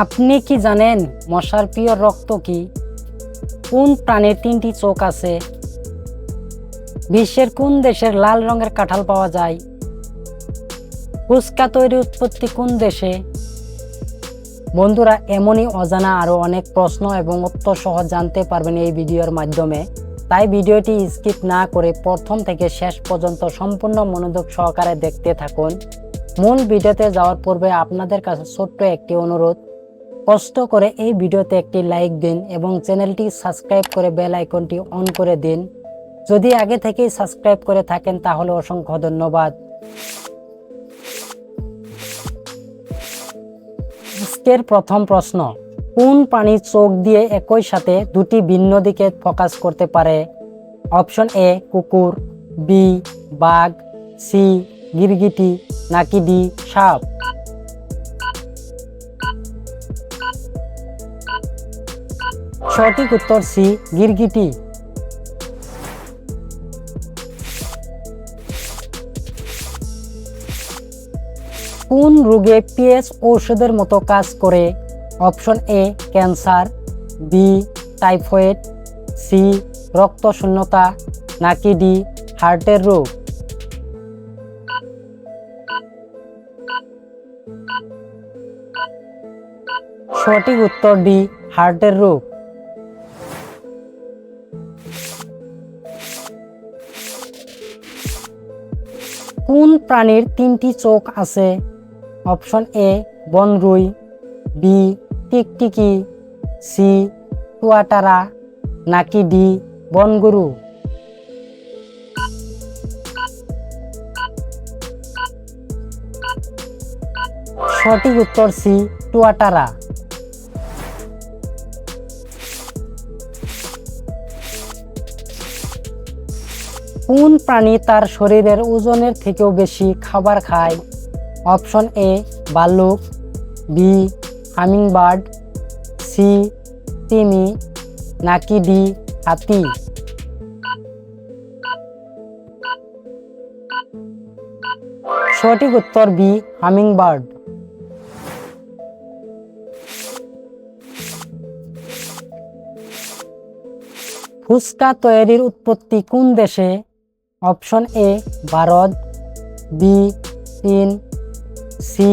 আপনি কি জানেন মশার প্রিয় রক্ত কি? কোন প্রাণীর তিনটি চোখ আছে? বিশ্বের কোন দেশের লাল রঙের কাঁঠাল পাওয়া যায়? ফুচকা তৈরির উৎপত্তি কোন দেশে? বন্ধুরা, এমনই অজানা আরও অনেক প্রশ্ন এবং উত্তর সহ জানতে পারবেন এই ভিডিওর মাধ্যমে। তাই ভিডিওটি স্কিপ না করে প্রথম থেকে শেষ পর্যন্ত সম্পূর্ণ মনোযোগ সহকারে দেখতে থাকুন। মূল ভিডিওতে যাওয়ার পূর্বে আপনাদের কাছে ছোট্ট একটি অনুরোধ। কষ্ট করে এই ভিডিওতে একটি লাইক দিন এবং চ্যানেলটি সাবস্ক্রাইব করে বেল আইকনটি অন করে দিন। যদি আগে থেকেই সাবস্ক্রাইব করে থাকেন তাহলে অসংখ্য ধন্যবাদ। আজকের প্রথম প্রশ্ন, কোন প্রাণী চোখ দিয়ে একই সাথে দুটি ভিন্ন দিকে ফোকাস করতে পারে? অপশন এ, কুকুর, বি, বাঘ, সি, গিরগিটি, নাকি ডি, সাপ? সঠিক উত্তর সি, গিরগিটি। কোন রোগে পিএস ঔষধের মতো কাজ করে? Option A, cancer, B, typhoid, C, রক্তশূন্যতা, নাকি ডি, হার্টের রোগ? সঠিক উত্তর ডি, হার্টের রোগ। কোন প্রাণীর তিনটি চোখ আছে? অপশন এ, বনরুই, বি, টিকটিকি, সি টুয়াটারা নাকি ডি, বনগুরু? সঠিক উত্তর সি টুয়াটারা কোন প্রাণী তার শরীরের ওজনের থেকেও বেশি খাবার খায়? অপশন এ ভাল্লুক বি, হামিংবার্ড, সি, তিমি, নাকি ডি, হাতি? সঠিক উত্তর বি, হামিংবার্ড। ফুচকা তৈরির উৎপত্তি কোন দেশে? অপশন এ, ভারত, বি, চীন, সি,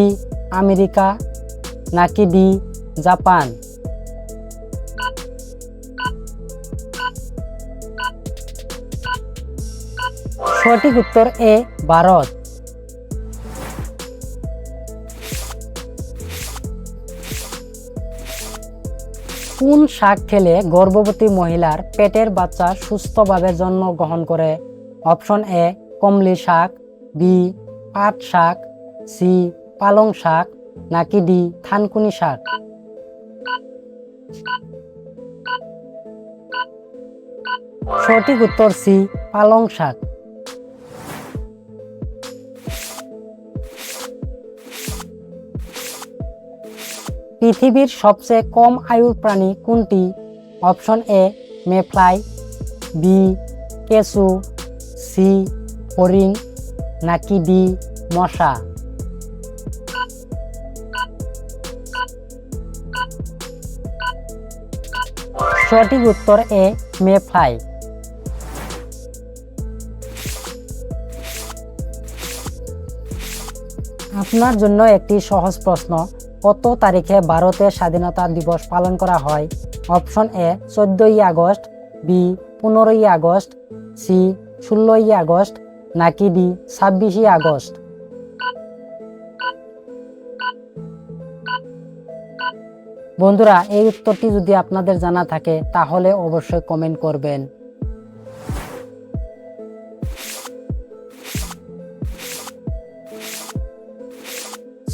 আমেরিকা, নাকি ডি, জাপান? সঠিক উত্তর এ, ভারত। কোন শাক খেলে গর্ভবতী মহিলার পেটের বাচ্চা সুস্থভাবে জন্মগ্রহণ করে? অপশন এ কমলি শাক, বি পাট শাক, সি পালং শাক, নাকি ডি থানকুনি শাক? সঠিক উত্তর সি পালং শাক। পৃথিবীর সবচেয়ে কম আয়ুর প্রাণী কোনটি? অপশন এ মেফ্লাই বি কেসু সি হরিণ নাকি ডি মশা? সঠিক উত্তর এ মেফ্লাই আপনার জন্য একটি সহজ প্রশ্ন, কত তারিখে ভারতে স্বাধীনতা দিবস পালন করা হয়? অপশন এ, চোদ্দই আগস্ট, বি, পনেরোই আগস্ট, সি ষোলোই আগস্ট নাকি ডি ছাব্বিশে আগস্ট? বন্ধুরা, এই উত্তরটি যদি আপনাদের জানা থাকে, তাহলে অবশ্যই কমেন্ট করবেন।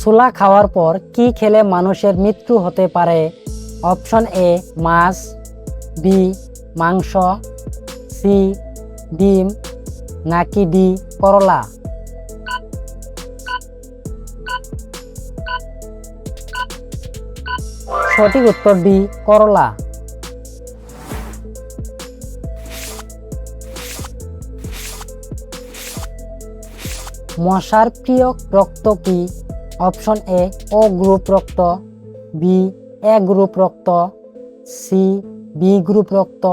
ছোলা খাওয়ার পর কি খেলে মানুষের মৃত্যু হতে পারে? অপশন এ, মাছ, বি, মাংস, সি ডিম নাকি ডি করলা? সঠিক উত্তর ডি করলা। মশার প্রিয় রক্ত কি? অপশন এ ও গ্রুপ রক্ত, বি, এ গ্রুপ রক্ত, সি, বি গ্রুপ রক্ত,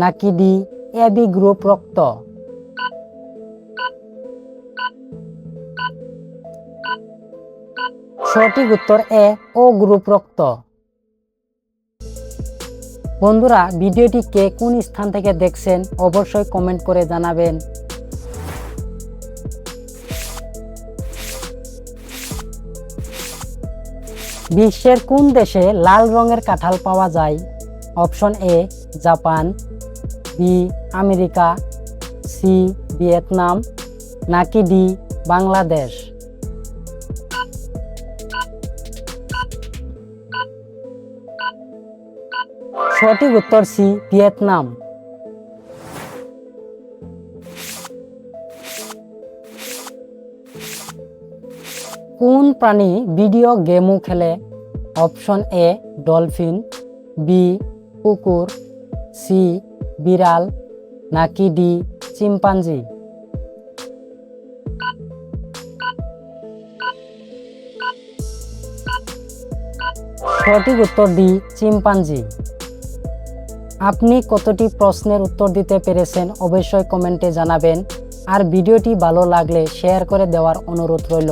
নাকি ডি এ বি গ্রুপ রক্ত সঠিক উত্তর এ ও গ্রুপ রক্ত বন্ধুরা, ভিডিওটি কে কোন স্থান থেকে দেখছেন অবশ্যই কমেন্ট করে জানাবেন। বিশ্বের কোন দেশে লাল রঙের কাঁঠাল পাওয়া যায়? Option A, Japan. B America, C, Vietnam, নাকি ডি, বাংলাদেশ? সঠিক উত্তর সি, ভিয়েতনাম। কোন প্রাণী ভিডিও গেমও খেলে? অপশন এ, ডলফিন, বি, কুকুর, সি বিড়াল নাকি ডি চিম্পাঞ্জি? সঠিক উত্তর ডি চিম্পাঞ্জি। আপনি কতটি প্রশ্নের উত্তর দিতে পেরেছেন অবশ্যই কমেন্টে জানাবেন। আর ভিডিওটি ভালো লাগলে শেয়ার করে দেওয়ার অনুরোধ রইল।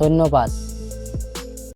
ধন্যবাদ।